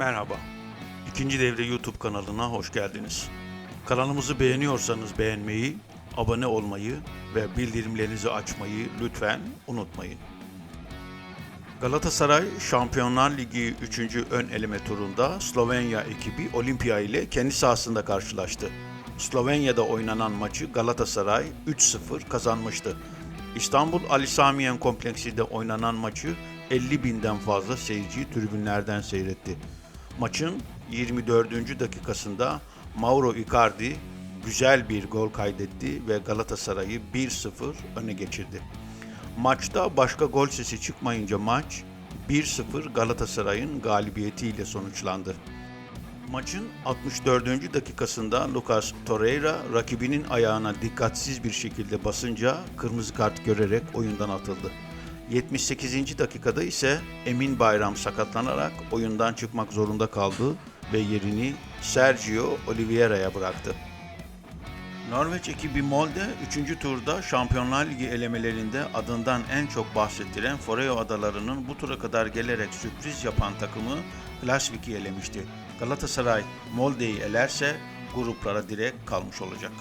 Merhaba. İkinci Devre YouTube kanalına hoş geldiniz. Kanalımızı beğeniyorsanız beğenmeyi, abone olmayı ve bildirimlerinizi açmayı lütfen unutmayın. Galatasaray Şampiyonlar Ligi 3. ön eleme turunda Slovenya ekibi Olimpia ile kendi sahasında karşılaştı. Slovenya'da oynanan maçı Galatasaray 3-0 kazanmıştı. İstanbul Ali Samiyen kompleksinde oynanan maçı 50 binden fazla seyirci tribünlerden seyretti. Maçın 24. dakikasında Mauro Icardi güzel bir gol kaydetti ve Galatasaray'ı 1-0 öne geçirdi. Maçta başka gol sesi çıkmayınca maç 1-0 Galatasaray'ın galibiyetiyle sonuçlandı. Maçın 64. dakikasında Lucas Torreira rakibinin ayağına dikkatsiz bir şekilde basınca kırmızı kart görerek oyundan atıldı. 78. dakikada ise Emin Bayram sakatlanarak oyundan çıkmak zorunda kaldı ve yerini Sergio Oliveira'ya bıraktı. Norveç ekibi Molde 3. turda Şampiyonlar Ligi elemelerinde adından en çok bahsettiren Foreo adalarının bu tura kadar gelerek sürpriz yapan takımı Glasvik'i elemişti. Galatasaray Molde'yi elerse gruplara direkt kalmış olacak.